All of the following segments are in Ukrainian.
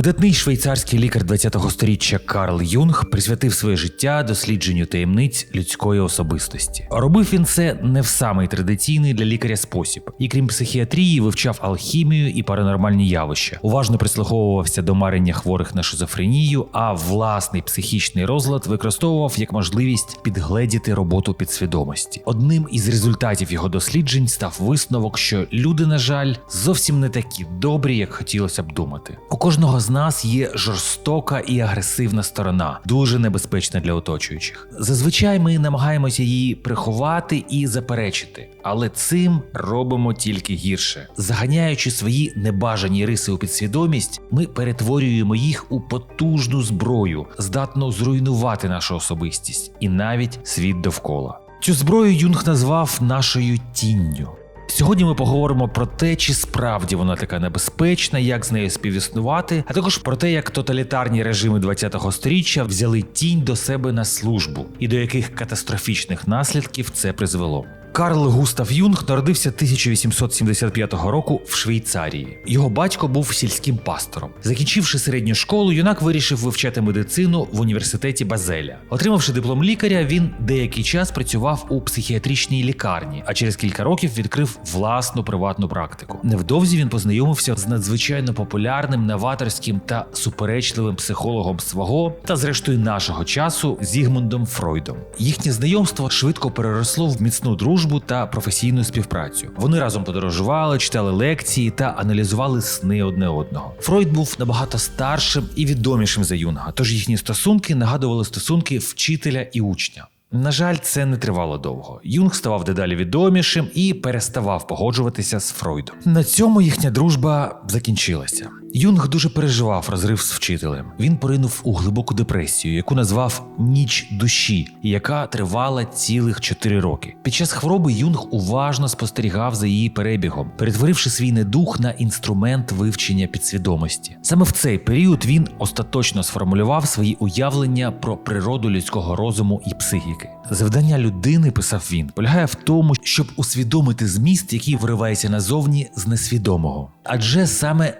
Видатний швейцарський лікар 20-го сторіччя Карл Юнг присвятив своє життя дослідженню таємниць людської особистості. Робив він це не в самий традиційний для лікаря спосіб, і крім психіатрії, вивчав алхімію і паранормальні явища, уважно прислуховувався до марення хворих на шизофренію, а власний психічний розлад використовував як можливість підгледіти роботу підсвідомості. Одним із результатів його досліджень став висновок, що люди, на жаль, зовсім не такі добрі, як хотілося б думати. У кожного з нас є жорстока і агресивна сторона, дуже небезпечна для оточуючих. Зазвичай ми намагаємося її приховати і заперечити, але цим робимо тільки гірше. Заганяючи свої небажані риси у підсвідомість, ми перетворюємо їх у потужну зброю, здатну зруйнувати нашу особистість і навіть світ довкола. Цю зброю Юнг назвав нашою тінню. Сьогодні ми поговоримо про те, чи справді вона така небезпечна, як з нею співіснувати, а також про те, як тоталітарні режими 20-го сторіччя взяли тінь до себе на службу і до яких катастрофічних наслідків це призвело. Карл Густав Юнг народився 1875 року в Швейцарії. Його батько був сільським пастором. Закінчивши середню школу, юнак вирішив вивчати медицину в університеті Базеля. Отримавши диплом лікаря, він деякий час працював у психіатричній лікарні, а через кілька років відкрив власну приватну практику. Невдовзі він познайомився з надзвичайно популярним, новаторським та суперечливим психологом свого та, зрештою, нашого часу Зігмундом Фройдом. Їхнє знайомство швидко переросло в міцну дружбу та професійну співпрацю. Вони разом подорожували, читали лекції та аналізували сни одне одного. Фройд був набагато старшим і відомішим за Юнга, тож їхні стосунки нагадували стосунки вчителя і учня. На жаль, це не тривало довго. Юнг ставав дедалі відомішим і переставав погоджуватися з Фройдом. На цьому їхня дружба закінчилася. Юнг дуже переживав розрив з вчителем. Він поринув у глибоку депресію, яку назвав ніч душі, яка тривала цілих 4 роки. Під час хвороби Юнг уважно спостерігав за її перебігом, перетворивши свій недух на інструмент вивчення підсвідомості. Саме в цей період він остаточно сформулював свої уявлення про природу людського розуму і психіки. Завдання людини, писав він, полягає в тому, щоб усвідомити зміст, який виривається назовні з несвідомого. Адже саме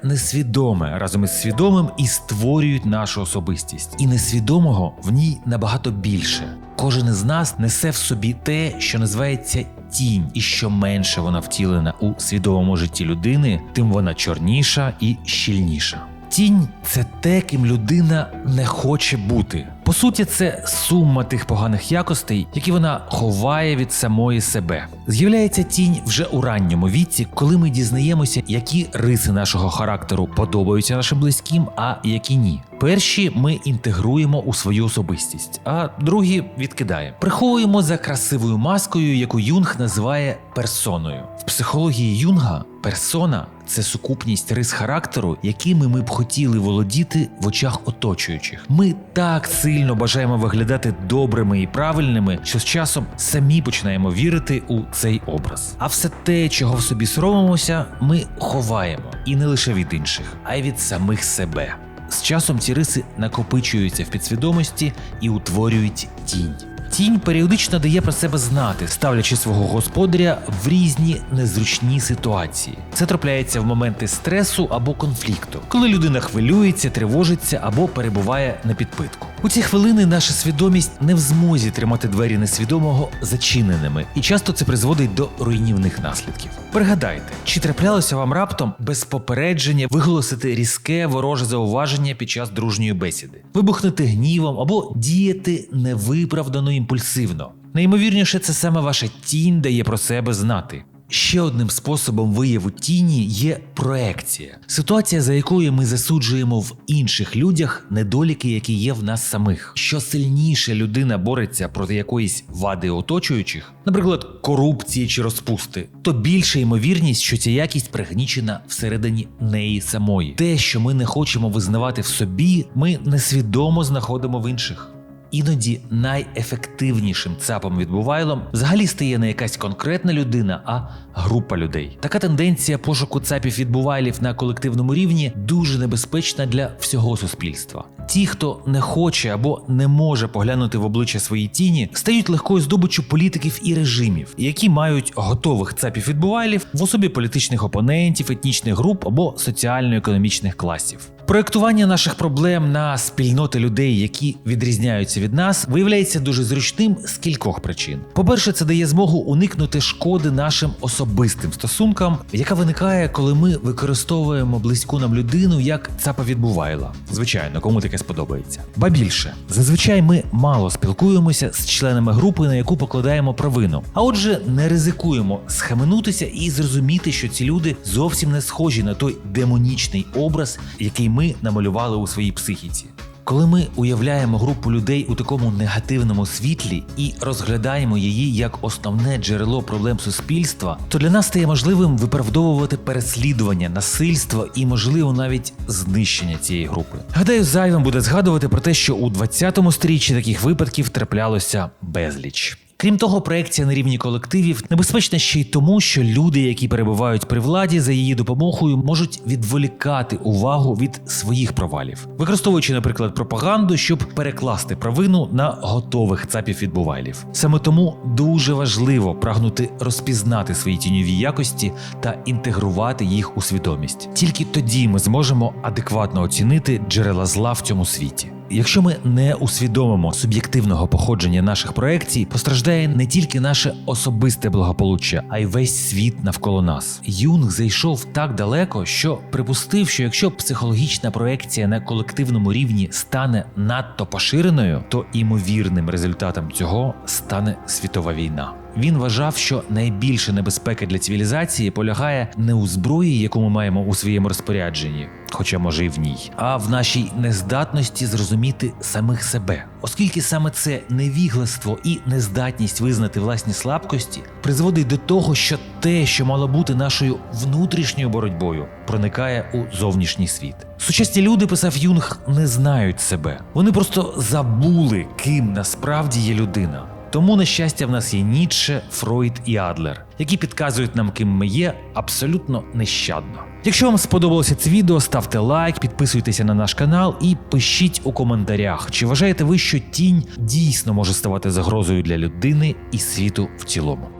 несвідоме разом із свідомим і створюють нашу особистість, і несвідомого в ній набагато більше. Кожен із нас несе в собі те, що називається тінь, і що менше вона втілена у свідомому житті людини, тим вона чорніша і щільніша. Тінь це те, ким людина не хоче бути. По суті, це сума тих поганих якостей, які вона ховає від самої себе. З'являється тінь вже у ранньому віці, коли ми дізнаємося, які риси нашого характеру подобаються нашим близьким, а які ні. Перші ми інтегруємо у свою особистість, а другі відкидаємо. Приховуємо за красивою маскою, яку Юнг називає персоною. В психології Юнга персона це сукупність рис характеру, якими ми б хотіли володіти в очах оточуючих. Ми так сильно бажаємо виглядати добрими і правильними, що з часом самі починаємо вірити у цей образ. А все те, чого в собі соромимося, ми ховаємо і не лише від інших, а й від самих себе. З часом ці риси накопичуються в підсвідомості і утворюють тінь. Тінь періодично дає про себе знати, ставлячи свого господаря в різні незручні ситуації. Це трапляється в моменти стресу або конфлікту, коли людина хвилюється, тривожиться або перебуває на підпитку. У ці хвилини наша свідомість не в змозі тримати двері несвідомого зачиненими, і часто це призводить до руйнівних наслідків. Пригадайте, чи траплялося вам раптом без попередження виголосити різке вороже зауваження під час дружньої бесіди, вибухнути гнівом або діяти невиправдано імпульсивно. Найімовірніше, це саме ваша тінь дає про себе знати. Ще одним способом вияву тіні є проекція ситуація, за якою ми засуджуємо в інших людях недоліки, які є в нас самих. Що сильніше людина бореться проти якоїсь вади оточуючих, наприклад, корупції чи розпусти, то більша ймовірність, що ця якість пригнічена всередині неї самої. Те, що ми не хочемо визнавати в собі, ми несвідомо знаходимо в інших. Іноді найефективнішим цапом відбувайлом взагалі стає не якась конкретна людина, а група людей. Така тенденція пошуку цапів відбувайлів на колективному рівні дуже небезпечна для всього суспільства. Ті, хто не хоче або не може поглянути в обличчя свої тіні, стають легкою здобиччю політиків і режимів, які мають готових цапів відбувайлів в особі політичних опонентів, етнічних груп або соціально-економічних класів. Проєктування наших проблем на спільноти людей, які відрізняються від нас, виявляється дуже зручним з кількох причин. По-перше, це дає змогу уникнути шкоди нашим особистим стосункам, яка виникає, коли ми використовуємо близьку нам людину як цапа відбувайла. Звичайно, кому таке сподобається. Ба більше, зазвичай ми мало спілкуємося з членами групи, на яку покладаємо провину. А отже, не ризикуємо схаменутися і зрозуміти, що ці люди зовсім не схожі на той демонічний образ, який ми намалювали у своїй психіці. Коли ми уявляємо групу людей у такому негативному світлі і розглядаємо її як основне джерело проблем суспільства, то для нас стає можливим виправдовувати переслідування, насильство і, можливо, навіть знищення цієї групи. Гадаю, зайвим буде згадувати про те, що у 20-му сторіччі таких випадків траплялося безліч. Крім того, проекція на рівні колективів небезпечна ще й тому, що люди, які перебувають при владі, за її допомогою можуть відволікати увагу від своїх провалів, використовуючи, наприклад, пропаганду, щоб перекласти провину на готових цапів відбувайлів. Саме тому дуже важливо прагнути розпізнати свої тіньові якості та інтегрувати їх у свідомість. Тільки тоді ми зможемо адекватно оцінити джерела зла в цьому світі. Якщо ми не усвідомимо суб'єктивного походження наших проекцій, постраждає не тільки наше особисте благополуччя, а й весь світ навколо нас. Юнг зайшов так далеко, що припустив, що якщо психологічна проекція на колективному рівні стане надто поширеною, то імовірним результатом цього стане світова війна. Він вважав, що найбільша небезпека для цивілізації полягає не у зброї, яку ми маємо у своєму розпорядженні, хоча може і в ній, а в нашій нездатності зрозуміти самих себе, оскільки саме це невігластво і нездатність визнати власні слабкості призводить до того, що те, що мало бути нашою внутрішньою боротьбою, проникає у зовнішній світ. Сучасні люди, писав Юнг, не знають себе. Вони просто забули, ким насправді є людина. Тому, на щастя, в нас є Ніцше, Фройд і Адлер, які підказують нам, ким ми є, абсолютно нещадно. Якщо вам сподобалося це відео, ставте лайк, підписуйтеся на наш канал і пишіть у коментарях, чи вважаєте ви, що тінь дійсно може ставати загрозою для людини і світу в цілому.